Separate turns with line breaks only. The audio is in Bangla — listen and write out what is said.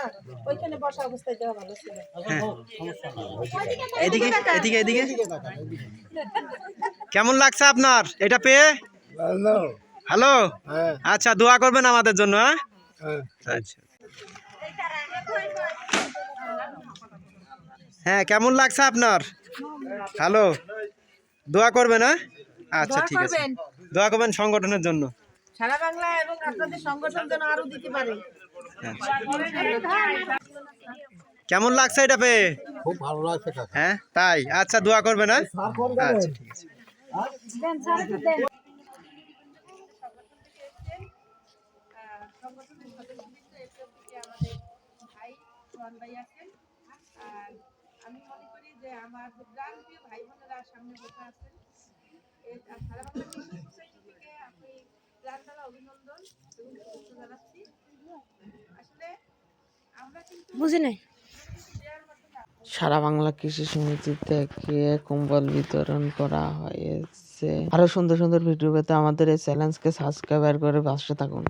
না ওইখানে বসা অবস্থায় দেওয়া ভালো ছিল।
এদিকে এদিকে এদিকে কেমন লাগছে আপনার? এটা পেয়ে? হ্যালো? আচ্ছা দোয়া করবেন আমাদের জন্য হ্যাঁ? আচ্ছা। হ্যাঁ কেমন লাগছে আপনার? হ্যালো? দোয়া করবেন হ্যাঁ? আচ্ছা ঠিক আছে। দোয়া করবেন সংগঠনের জন্য।
সারা বাংলা এবং আপনাদের সংগঠন যেন আরও দিতে পারে।
আচ্ছা। কেমন লাগছে এটা পেয়ে?
খুব ভালো লাগছে
হ্যাঁ তাই? আচ্ছা দোয়া করবেন হ্যাঁ? আচ্ছা ঠিক আছে।
সংগঠনের সদস্যবৃন্দ এসব থেকে আমাদের ভাই সোহান ভাই আছেন আর আমি মনে করি যে আমার ভাই বোনেরা সামনে বসে আছেন এই আর সারা বাংলা কৃষি সোসাইটি থেকে আমি প্রাণতলা অভিনন্দন এবং শুভেচ্ছা জানাচ্ছি আসলে আমরা কিন্তু
বুঝি নাই?
সারা বাংলা কৃষি সমিতি থেকে কম্বল বিতরণ করা হয়েছে। আরও সুন্দর সুন্দর ভিডিও পেতে আমাদের এই চ্যানেলকে সাবস্ক্রাইব করে পাশে থাকুন।